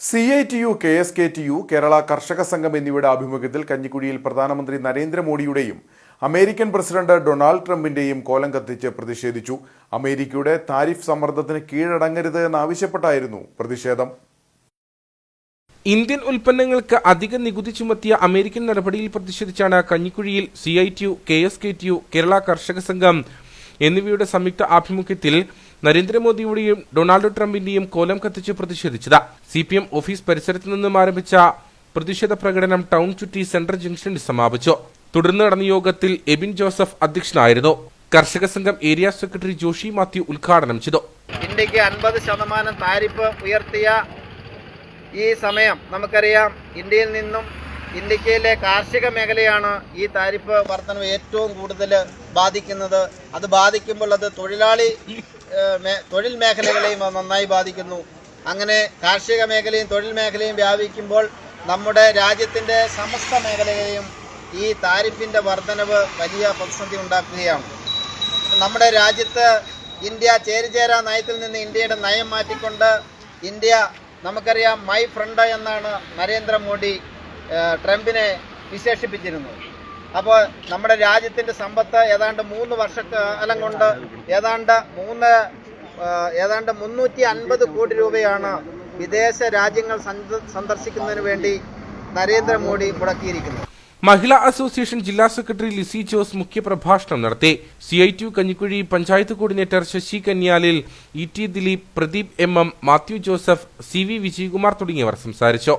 C I T U K S K T U Kerala കർഷക സംഘം എന്നിവയുടെ ആഭിമുഖ്യത്തിൽ കഞ്ഞിക്കുഴിയിൽ പ്രധാനമന്ത്രി നരേന്ദ്രമോദിയുടെയും അമേരിക്കൻ പ്രസിഡന്റ് ഡൊണാൾഡ് ട്രംപിന്റെയും കോലം കത്തിച്ച് പ്രതിഷേധിച്ചു. അമേരിക്കയുടെ താരിഫ് സമ്മർദ്ദത്തിന് കീഴടങ്ങരുത് എന്നാവശ്യപ്പെട്ടായിരുന്നു പ്രതിഷേധം. ഇന്ത്യൻ ഉൽപ്പന്നങ്ങൾക്ക് അധിക നികുതി ചുമത്തിയ അമേരിക്കൻ നടപടിയിൽ പ്രതിഷേധിച്ചാണ് കഞ്ഞിക്കുഴിയിൽ C I T U K S K T U Kerala Karshaka Sangham എന്നിവയുടെ സംയുക്ത ആഭിമുഖ്യത്തിൽ നരേന്ദ്രമോദിയുടെയും ഡൊണാൾഡ് ട്രംപിന്റെയും കോലം കത്തിച്ച് പ്രതിഷേധിച്ചത്. സി പി എം ഓഫീസ് പരിസരത്ത് നിന്നും ആരംഭിച്ച പ്രതിഷേധ പ്രകടനം ടൗൺ ചുറ്റി സെൻട്രൽ ജംഗ്ഷനിൽ സമാപിച്ചു. തുടർന്ന് നടന്ന യോഗത്തിൽ എബിൻ ജോസഫ് അധ്യക്ഷനായിരുന്നു. കർഷക സംഘം ഏരിയ സെക്രട്ടറി ജോഷി മാത്യു ഉദ്ഘാടനം ചെയ്തു. ഇന്ത്യയ്ക്ക് അൻപത് ശതമാനം താരിഫ് ഉയർത്തിയ ഈ സമയം നമുക്കറിയാം ഇന്ത്യയിൽ നിന്നും ഇന്ത്യയിലെ കാർഷിക മേഖലയാണ് ഈ താരിഫ് വർധനവ് ഏറ്റവും കൂടുതൽ ബാധിക്കുന്നത്. അത് ബാധിക്കുമ്പോൾ അത് തൊഴിലാളി തൊഴിൽ മേഖലകളെയും നന്നായി ബാധിക്കുന്നു. അങ്ങനെ കാർഷിക മേഖലയും തൊഴിൽ മേഖലയും വ്യാപിക്കുമ്പോൾ നമ്മുടെ രാജ്യത്തിന്റെ സമസ്ത മേഖലയെയും ഈ താരിഫിന്റെ വർധനവ് വലിയ പ്രതിസന്ധി ഉണ്ടാക്കുകയാണ്. നമ്മുടെ രാജ്യത്ത് ഇന്ത്യ ചേരിചേരാ നയത്തിൽ നിന്ന് ഇന്ത്യയുടെ നയം മാറ്റിക്കൊണ്ട് ഇന്ത്യ നമുക്കറിയാം മൈ ഫ്രണ്ട് എന്നാണ് നരേന്ദ്രമോദി ട്രംപിനെ വിശേഷിപ്പിച്ചിരുന്നു. അപ്പോൾ നമ്മുടെ രാജ്യത്തിന്റെ സമ്പത്ത് ഏതാണ്ട് മൂന്ന് വർഷക്കാലം കൊണ്ട് ഏതാണ്ട് മൂന്ന് ഏതാണ്ട് മുന്നൂറ്റി അൻപത് കോടി രൂപയാണ് വിദേശ രാജ്യങ്ങൾ സന്ദ- സന്ദർശിക്കുന്നതിന് വേണ്ടി നരേന്ദ്രമോദി മുടക്കിയിരിക്കുന്നത്. മഹിളാ അസോസിയേഷൻ ജില്ലാ സെക്രട്ടറി ലിസി ജോസ് മുഖ്യപ്രഭാഷണം നടത്തി. C I T Kanjikuzhi panchayat coordinator Sasi Kanyalil E T Dileep Pradeep M M Mathew Joseph C V Vijayakumar തുടങ്ങിയവർ സംസാരിച്ചു.